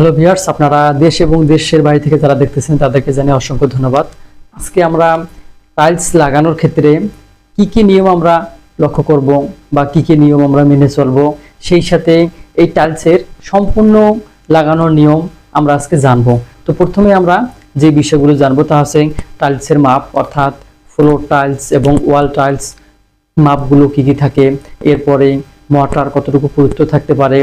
Hello viewers, আপনারা দেশ এবং দেশের বাইরে থেকে যারা দেখতেছেন, তাদেরকে জানিয়ে অসংখ্য ধন্যবাদ। আজকে আমরা টাইলস লাগানোর ক্ষেত্রে কি কি নিয়ম আমরা লক্ষ্য করব বা কি কি নিয়ম আমরা মেনে চলব, সেই সাথে এই টাইলসের সম্পূর্ণ লাগানোর নিয়ম আমরা আজকে জানব। তো প্রথমে আমরা যে বিষয়গুলো জানব তা হচ্ছে টাইলসের মাপ, অর্থাৎ ফ্লোর টাইলস এবং ওয়াল টাইলস মাপগুলো কি কি থাকে, এরপরে মোটর কতটুকু পুরুত্ব থাকতে পারে,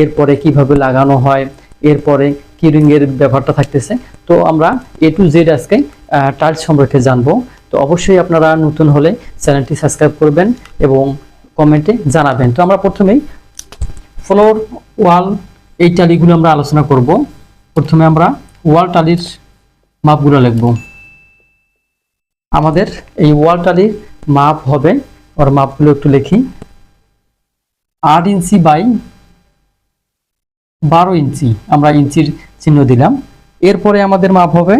এরপরে কীভাবে লাগানো হয় এরপরে কিরিং এর ব্যাপারটা থাকতেছে। তো আমরা এ টু জেড আজকে টাইলস সম্পর্কে জানব। তো অবশ্যই আপনারা নতুন হলে চ্যানেলটি সাবস্ক্রাইব করবেন এবং কমেন্টে জানাবেন। তো আমরা প্রথমেই ফ্লোর ওয়াল এই টালিগুলো আমরা আলোচনা করব। প্রথমে আমরা ওয়াল টালির মাপগুলো লিখব। আমাদের এই ওয়াল টালির মাপ হবে, ওর মাপগুলো একটু লিখি। আট ইঞ্চি বাই বারো ইঞ্চি আমরা ইঞ্চির চিহ্ন দিলাম। এরপরে আমাদের মাপ হবে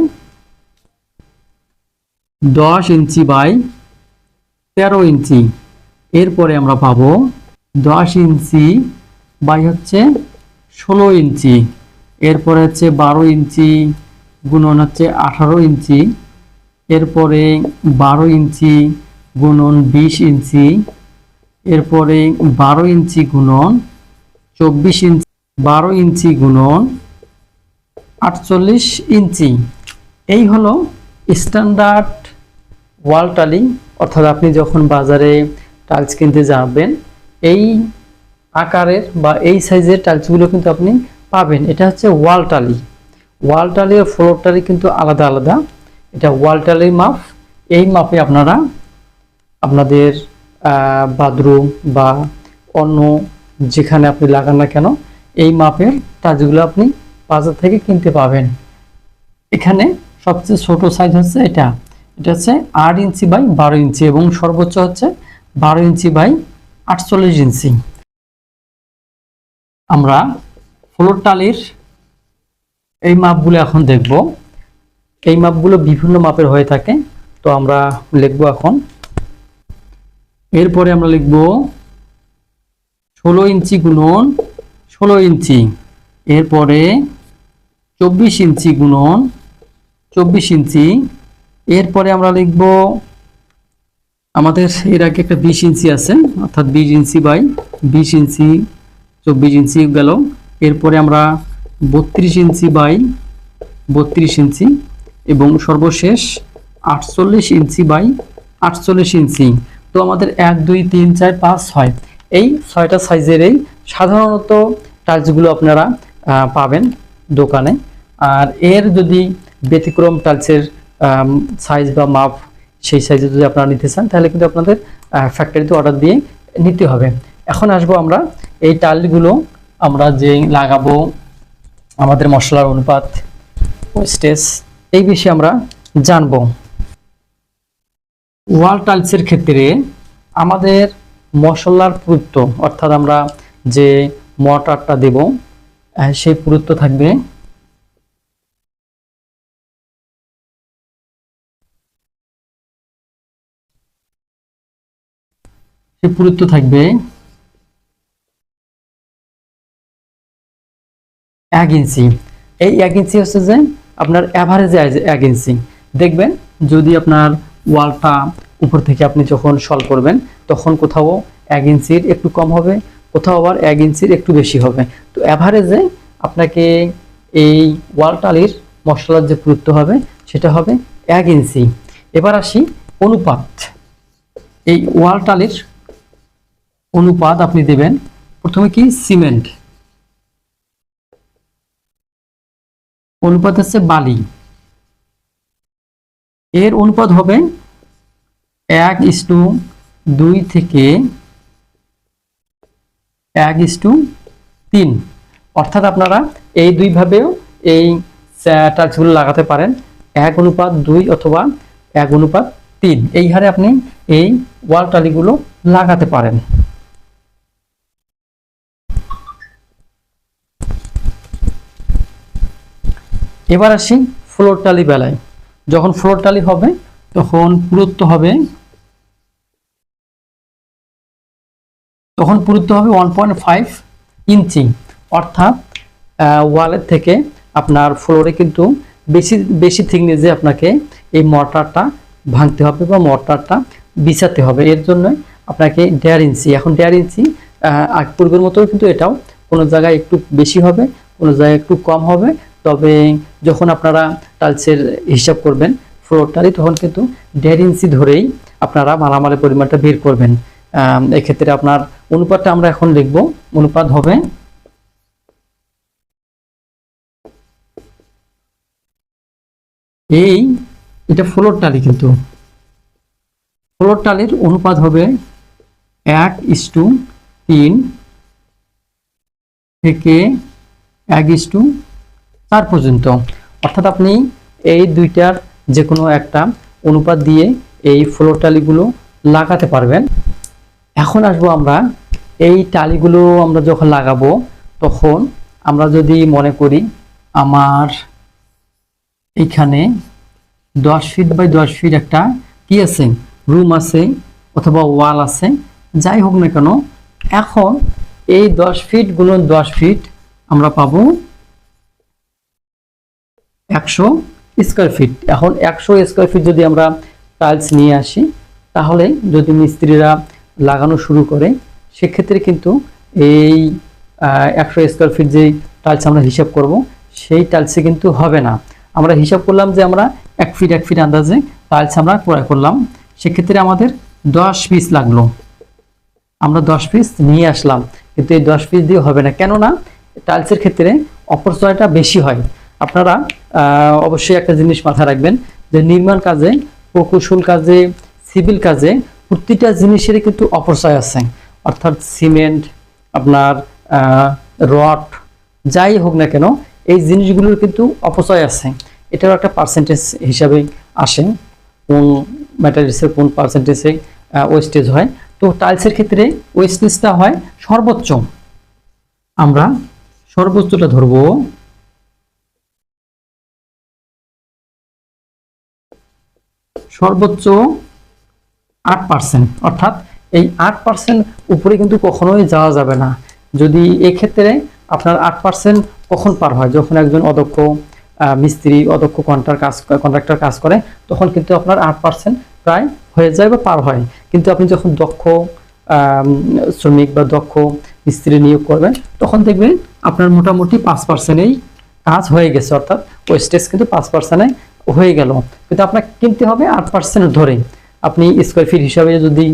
দশ ইঞ্চি বাই তেরো ইঞ্চি। এরপরে আমরা পাবো দশ ইঞ্চি বাই হচ্ছে ষোলো ইঞ্চি। এরপরে হচ্ছে বারো ইঞ্চি গুণন হচ্ছে আঠারো ইঞ্চি। এরপরে বারো ইঞ্চি গুণন বিশ ইঞ্চি। এরপরে বারো ইঞ্চি গুণন চব্বিশ ইঞ্চি। বারো ইঞ্চি গুণন আটচল্লিশ ইঞ্চি। এই হলো স্ট্যান্ডার্ড ওয়াল টালি অর্থাৎ আপনি যখন বাজারে টাইলস কিনতে যাবেন, এই আকারের বা এই সাইজের টাইলসগুলো কিন্তু আপনি পাবেন। এটা হচ্ছে ওয়াল টালি ওয়াল টালি আর ফ্লোর টালি কিন্তু আলাদা আলাদা। এটা ওয়াল টালির মাপ। এই মাপে আপনারা আপনাদের বাথরুম বা অন্য যেখানে আপনি লাগান না কেন এই মাপের টাচগুলো আপনি বাজার থেকে কিনতে পাবেন। এখানে সবচেয়ে ছোট সাইজ হচ্ছে এটা। এটা হচ্ছে আট ইঞ্চি বাই বারো ইঞ্চি এবং সর্বোচ্চ হচ্ছে বারো ইঞ্চি বাই আটচল্লিশ ইঞ্চি। আমরা ফ্লোর টালির এই মাপগুলো এখন দেখব। এই মাপগুলো বিভিন্ন মাপের হয়ে থাকে। তো আমরা লিখব এখন। এরপরে আমরা লিখব ষোলো ইঞ্চি গুণন ষোলো ইঞ্চি। এরপরে চব্বিশ ইঞ্চি গুণন চব্বিশ ইঞ্চি। এরপরে আমরা লিখব আমাদের এর আগে একটা বিশ ইঞ্চি আছে, অর্থাৎ বিশ ইঞ্চি বাই বিশ ইঞ্চি, চব্বিশ ইঞ্চি গেল। এরপরে আমরা বত্রিশ ইঞ্চি বাই বত্রিশ ইঞ্চি এবং সর্বশেষ আটচল্লিশ ইঞ্চি বাই আটচল্লিশ ইঞ্চি। তো আমাদের এক, দুই, তিন, চার, পাঁচ, ছয়। এই ছয়টা সাইজের এই সাধারণত টাইলসগুলো আপনারা পাবেন দোকানে। আর এর যদি ব্যতিক্রম টাইলসের সাইজ বা মাপ সেই সাইজে যদি আপনারা নিতে চান, তাহলে কিন্তু আপনাদের ফ্যাক্টরিতে অর্ডার দিয়ে নিতে হবে। এখন আসব আমরা, এই টাইলগুলো আমরা যে লাগাবো, আমাদের মশলার অনুপাত স্টেজ এই বিষয়ে আমরা জানব। ওয়াল টাইলসের ক্ষেত্রে আমাদের মশলার পুরুত্ব অর্থাৎ আমরা যে মটারটা দেব। সেই পুরুত্ব থাকবে। সেই পুরুত্ব থাকবে এক ইঞ্চি। এই এক ইঞ্চি হচ্ছে যে আপনার অ্যাভারেজে এক ইঞ্চি। দেখবেন যদি আপনার ওয়ালটা উপর থেকে আপনি যখন সল করবেন, তখন কোথাও এক ইঞ্চির একটু কম হবে কোথাও আবার এক ইঞ্চির একটু বেশি হবে। তো অ্যাভারেজে আপনাকে এই ওয়াল টালির মশলার যে পুরুত্ব হবে, সেটা হবে এক ইঞ্চি। এবার আসি অনুপাত। এই ওয়াল টালির অনুপাত আপনি দেবেন প্রথমে কি? সিমেন্ট। অনুপাত হচ্ছে বালি। এর অনুপাত হবে এক ইস্টু দুই থেকে এক ইস্টু তিন। অর্থাৎ আপনারা এই দুইভাবেও এই টাচগুলো লাগাতে পারেন। এক অনুপাত দুই অথবা এক অনুপাত তিন। এই হারে আপনি এই ওয়াল টালিগুলো লাগাতে পারেন। এবার আসি ফ্লোর টালি বেলায় যখন ফ্লোর টালি হবে, তখন পুরুত্ব হবে তখন পুরুত্ব হবে ওয়ান পয়েন্ট ফাইভ ইঞ্চি। অর্থাৎ ওয়ালের থেকে আপনার ফ্লোরে কিন্তু বেশি বেশি থিকনেসে আপনাকে এই মর্টারটা ভাঙতে হবে বা মর্টারটা বিছাতে হবে। এর জন্য আপনাকে দেড় ইঞ্চি। এখন দেড় ইঞ্চি আগ পূর্বের মতো কিন্তু এটাও কোনো জায়গায় একটু বেশি হবে, কোনো জায়গায় একটু কম হবে। তবে যখন আপনারা টাইলসের হিসাব করবেন ফ্লোরটারই তখন কিন্তু দেড় ইঞ্চি ধরেই আপনারা মালামালের পরিমাণটা বের করবেন। এক্ষেত্রে আপনার অনুপাতটা আমরা এখন লিখব। অনুপাত হবে এই, এটা ফ্লোর টালি কিন্তু। ফ্লোর টালির অনুপাত হবে এক ইস্টু তিন থেকে এক ইস্টু চার পর্যন্ত। অর্থাৎ আপনি এই দুইটার যে কোনো একটা অনুপাত দিয়ে এই ফ্লোর টালিগুলো লাগাতে পারবেন। এখন আসব আমরা, এই টালিগুলো আমরা যখন লাগাবো, তখন আমরা যদি মনে করি আমার এইখানে দশ ফিট বাই দশ ফিট একটা কি আছে রুম আছে অথবা ওয়াল আছে, যাই হোক না কেন, এখন এই দশ ফিট গুণন দশ ফিট আমরা পাবো একশো স্কোয়ার ফিট এখন একশো স্কোয়ার ফিট যদি আমরা টাইলস নিয়ে আসি, তাহলে যদি মিস্ত্রিরা লাগানো শুরু করে, সেক্ষেত্রে কিন্তু এই একশো স্কোয়ার ফিট যে টাইলস আমরা হিসাব করব, সেই টাইলসে কিন্তু হবে না। আমরা হিসাব করলাম যে আমরা এক ফিট এক ফিট আন্দাজে টাইলস আমরা ক্রয় করলাম। সেক্ষেত্রে আমাদের দশ পিস লাগল। আমরা দশ পিস নিয়ে আসলাম। কিন্তু এই দশ পিস দিয়ে হবে না। কেননা টাইলসের ক্ষেত্রে অপচয়টা বেশি হয়। আপনারা অবশ্যই একটা জিনিস মাথায় রাখবেন যে নির্মাণ কাজে, প্রকৌশল কাজে সিভিল কাজে প্রতিটা জিনিসের কিন্তু অপচয় আছে। অর্থাৎ সিমেন্ট, আপনার রড, যাই হোক না কেন, এই জিনিসগুলোর কিন্তু অপচয় আছে। এটারও একটা পার্সেন্টেজ হিসাবে আসে কোন ম্যাটেরিয়ালসের কোন পার্সেন্টেজে ওয়েস্টেজ হয়। তো টাইলসের ক্ষেত্রে ওয়েস্টেজটা হয় সর্বোচ্চ। আমরা সর্বোচ্চটা ধরবো। সর্বোচ্চ আট পার্সেন্ট অর্থাৎ এই আট পার্সেন্ট উপরে কিন্তু কখনোই যাওয়া যাবে না। যদি এক্ষেত্রে আপনার আট পার্সেন্ট কখন পার হয়? যখন একজন অদক্ষ মিস্ত্রি অদক্ষ কন্ট্রাক্টর কাজ কন্ট্রাক্টর কাজ করে, তখন কিন্তু আপনার আট পার্সেন্ট প্রায় হয়ে যায় বা পার হয়। কিন্তু আপনি যখন দক্ষ শ্রমিক বা দক্ষ মিস্ত্রি নিয়োগ করবেন, তখন দেখবেন আপনার মোটামুটি পাঁচ পার্সেন্টেই কাজ হয়ে গেছে, অর্থাৎ ওয়েস্টেজ কিন্তু পাঁচ পার্সেন্টে হয়ে গেল। কিন্তু আপনাকে কিনতে হবে আট পার্সেন্ট ধরে। আপনি স্কোয়ার ফিট হিসাবে যদি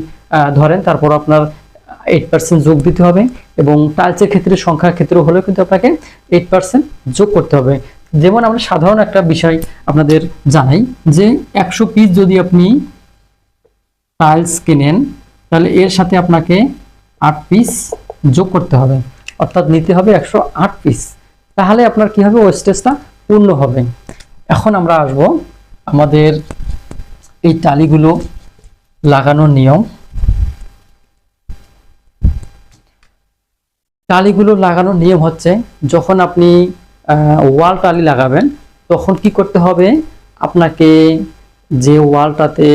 ধরেন, তারপর আপনার এইট পার্সেন্ট যোগ দিতে হবে এবং টাইলসের ক্ষেত্রে, সংখ্যার ক্ষেত্রে হলেও কিন্তু আপনাকে এইট পার্সেন্ট যোগ করতে হবে। যেমন আমরা সাধারণ একটা বিষয় আপনাদের জানাই যে একশো পিস যদি আপনি টাইলস কেনেন, তাহলে এর সাথে আপনাকে আট পিস যোগ করতে হবে। অর্থাৎ নিতে হবে একশো আট পিস তাহলে আপনার কি হবে? ওয়েস্টেজটা পূর্ণ হবে। এখন আমরা আসব আমাদের এই টালিগুলো লাগানোর নিয়ম। টালিগুলো লাগানোর নিয়ম হচ্ছে, যখন আপনি ওয়াল টালি লাগাবেন, তখন কি করতে হবে? আপনাকে যে ওয়ালটাতে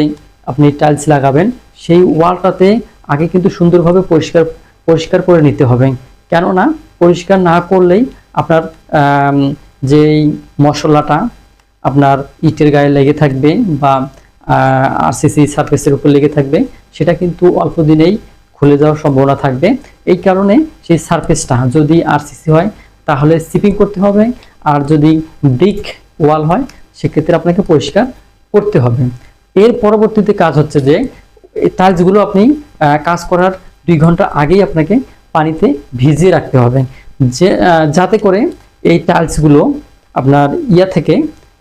আপনি টাইলস লাগাবেন, সেই ওয়ালটাতে আগে কিন্তু সুন্দরভাবে পরিষ্কার পরিষ্কার করে নিতে হবে। কেননা, পরিষ্কার না করলেই আপনার যেই মশলাটা আপনার ইটের গায়ে লেগে থাকবে বা আরসিসি সারফেসের উপর লেগে থাকবে। সেটা কিন্তু অল্প দিনেই খুলে যাওয়ার সম্ভাবনা থাকবে। এই কারণে সেই সারফেসটা যদি আরসিসি হয়, তাহলে সিপিং করতে হবে। আর যদি ব্রিক ওয়াল হয়, সেক্ষেত্রে আপনাকে পরিষ্কার করতে হবে। এর পরবর্তীতে কাজ হচ্ছে যে টাইলসগুলো আপনি কাজ করার দুই ঘণ্টা আগেই আপনাকে পানিতে ভিজিয়ে রাখতে হবে। যে যাতে করে এই টাইলসগুলো আপনার ইয়া থেকে,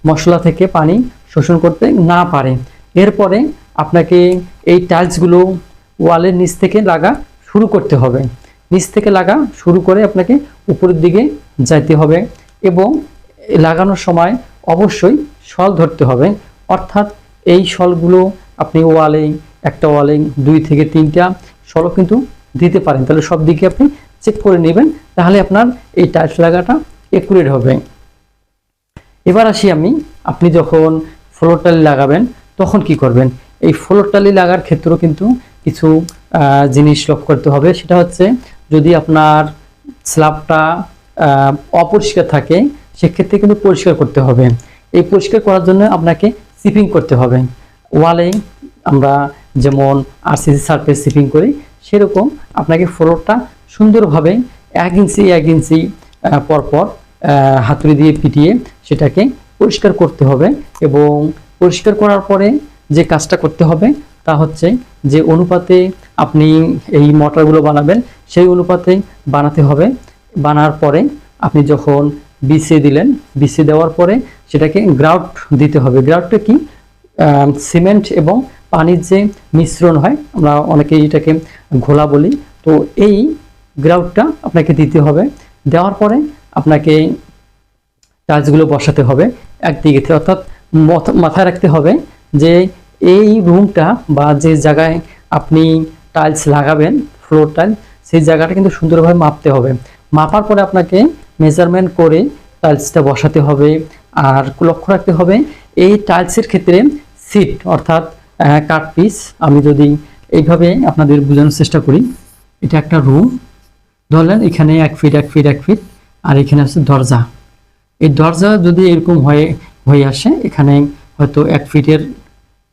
মশলা থেকে পানি শোষণ করতে না পারে। এরপরে আপনাকে এই টাইলসগুলো ওয়ালের নিচ থেকে লাগা শুরু করতে হবে। নিচ থেকে লাগা শুরু করে আপনাকে উপরের দিকে যাইতে হবে এবং লাগানোর সময় অবশ্যই শল ধরতে হবে। অর্থাৎ এই শলগুলো আপনি ওয়ালে একটা ওয়ালে দুই থেকে তিনটা শলও কিন্তু দিতে পারেন। তাহলে সব দিকে আপনি চেক করে নেবেন, তাহলে আপনার এই টাইলস লাগাটা একুরেট হবে। এবার আসি আমি, আপনি যখন ফ্লোর টালি লাগাবেন তখন কি করবেন? এই ফ্লোর টালি লাগার ক্ষেত্রেও কিন্তু কিছু জিনিস লক্ষ্য করতে হবে। সেটা হচ্ছে যদি আপনার স্ল্যাবটা অপরিষ্কার থাকে, সেক্ষেত্রে কিন্তু পরিষ্কার করতে হবে। এই পরিষ্কার করার জন্য আপনাকে সিপিং করতে হবে। ওয়ালে আমরা যেমন আরসিসি সারফেস সিপিং করি, সেরকম আপনাকে ফ্লোরটা সুন্দরভাবে এক ইঞ্চি এক ইঞ্চি পরপর হাতুড়ি দিয়ে পিটিয়ে সেটাকে পরিষ্কার করতে হবে এবং পরিষ্কার করার পরে যে কাজটা করতে হবে তা হচ্ছে যে অনুপাতে আপনি এই মটরগুলো বানাবেন, সেই অনুপাতে বানাতে হবে। বানার পরে আপনি যখন বিছিয়ে দিলেন বিছিয়ে দেওয়ার পরে সেটাকে গ্রাউট দিতে হবে। গ্রাউটটা কি? সিমেন্ট এবং পানির যে মিশ্রণ হয়, আমরা অনেকেই এটাকে ঘোলা বলি। তো এই গ্রাউটটা আপনাকে দিতে হবে। দেওয়ার পরে আপনাকে টাইলসগুলো বসাতে হবে একদিকে অর্থাৎ মাথায় রাখতে হবে যে এই রুমটা বা যে জায়গায় আপনি টাইলস লাগাবেন ফ্লোর টাইল সেই জায়গাটা কিন্তু সুন্দরভাবে মাপতে হবে। মাপার পরে আপনাকে মেজারমেন্ট করে টাইলসটা বসাতে হবে আর লক্ষ্য রাখতে হবে এই টাইলসের ক্ষেত্রে সিট অর্থাৎ কাট পিস আমি যদি এইভাবে আপনাদের বোঝানোর চেষ্টা করি, এটা একটা রুম ধরলেন এখানে এক ফিট এক ফিট এক ফিট আর এখানে আছে দরজা। এই দরজা যদি এরকম হয়ে হয়ে আসে, এখানে হয়তো এক ফিটের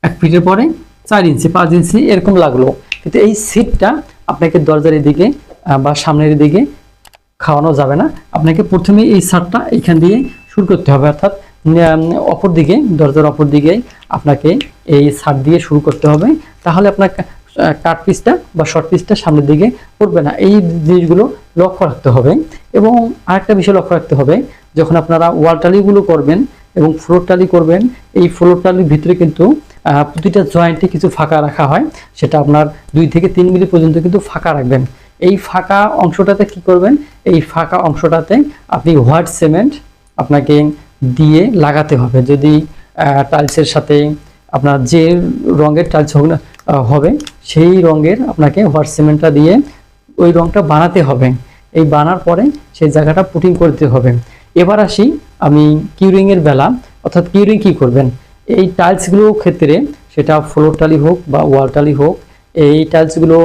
এক ফিটের পরে চার ইঞ্চি, পাঁচ ইঞ্চি এরকম লাগল। কিন্তু এই সিটটা আপনাকে দরজার এদিকে বা সামনের দিকে খাওয়ানো যাবে না। আপনাকে প্রথমে এই সারটা এখান দিয়ে শুরু করতে হবে। অর্থাৎ অপর দিকে, দরজার অপর দিকে আপনাকে এই সার দিয়ে শুরু করতে হবে। তাহলে আপনার কাট পিসটা বা শর্ট পিসটা সামনের দিকে পড়বে না। এই জিনিসগুলো লক্ষ্য রাখতে হবে। এবং আরেকটা বিষয় লক্ষ্য রাখতে হবে, যখন আপনারা ওয়াল টালিগুলো করবেন এবং ফ্লোর টালি করবেন। এই ফ্লোর টালির ভিতরে কিন্তু প্রতিটা জয়েন্টে কিছু ফাঁকা রাখা হয়। সেটা আপনার দুই থেকে তিন মিলি পর্যন্ত কিন্তু ফাঁকা রাখবেন। এই ফাঁকা অংশটাতে কি করবেন? এই ফাঁকা অংশটাতে আপনি হোয়াইট সিমেন্ট আপনাকে দিয়ে লাগাতে হবে। যদি টাইলসের সাথে আপনার যে রঙের টাইলস হোক না হবে, সেই রঙের আপনাকে হোয়াইট সিমেন্টটা দিয়ে ওই রঙটা বানাতে হবে। এই বানার পরে সেই জায়গাটা পুটিং করতে হবে। এবার আসি আমি কিউরিং এর বেলা, অর্থাৎ কিউরিং কি করবেন? এই টাইলসগুলোর ক্ষেত্রে সেটা ফ্লোর টালি হোক বা ওয়াল টালি হোক, এই টাইলসগুলো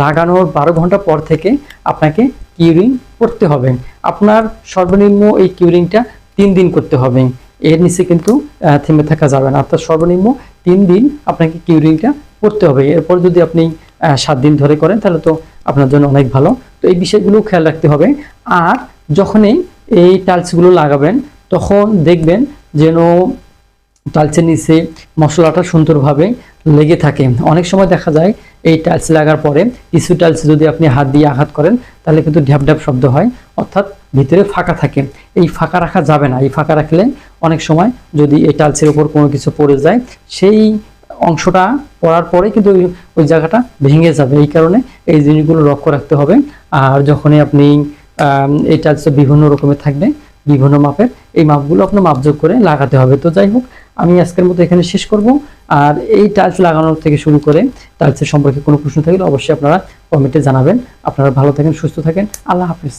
লাগানোর বারো ঘণ্টা পর থেকে আপনাকে কিউরিং করতে হবে। আপনার সর্বনিম্ন এই কিউরিংটা তিন দিন করতে হবে। এর নিচে কিন্তু থেমে থাকা যাবে না। অর্থাৎ সর্বনিম্ন তিন দিন আপনাকে কিউরিংটা করতে হবে। এরপর যদি আপনি সাত দিন ধরে করেন, তাহলে তো আপনার জন্য অনেক ভালো। তো এই বিষয়গুলো খেয়াল রাখতে হবে। আর যখনই এই টাইলসগুলো লাগাবেন তখন দেখবেন যেন টাইলসের নিচে মশলাটা সুন্দরভাবে লেগে থাকে। অনেক সময় দেখা যায় এই টাইলস লাগার পরে কিছু টাইলস যদি আপনি হাত দিয়ে আঘাত করেন, তাহলে কিন্তু ঢ্যাপ ঢ্যাপ শব্দ হয়, অর্থাৎ ভিতরে ফাঁকা থাকে। এই ফাঁকা রাখা যাবে না। এই ফাঁকা রাখলে অনেক সময় যদি এই টাইলসের উপর কোনো কিছু পড়ে যায়, সেই অংশটা পড়ার পরে কিন্তু ওই- জায়গাটা ভেঙে যাবে। এই কারণে এই জিনিসগুলো লক্ষ্য রাখতে হবে। আর যখনই আপনি এই টাইলস বিভিন্ন রকমের থাকবে বিভিন্ন মাপের, এই মাপগুলো আপনার মাপযোগ করে লাগাতে হবে। তো যাই হোক, আমি আজকের মতো এখানে শেষ করব। আর এই টাইলস লাগানোর থেকে শুরু করে টাইলসের সম্পর্কে কোনো প্রশ্ন থাকলে অবশ্যই আপনারা কমেন্টে জানাবেন। আপনারা ভালো থাকেন, সুস্থ থাকেন। আল্লাহ হাফিজ।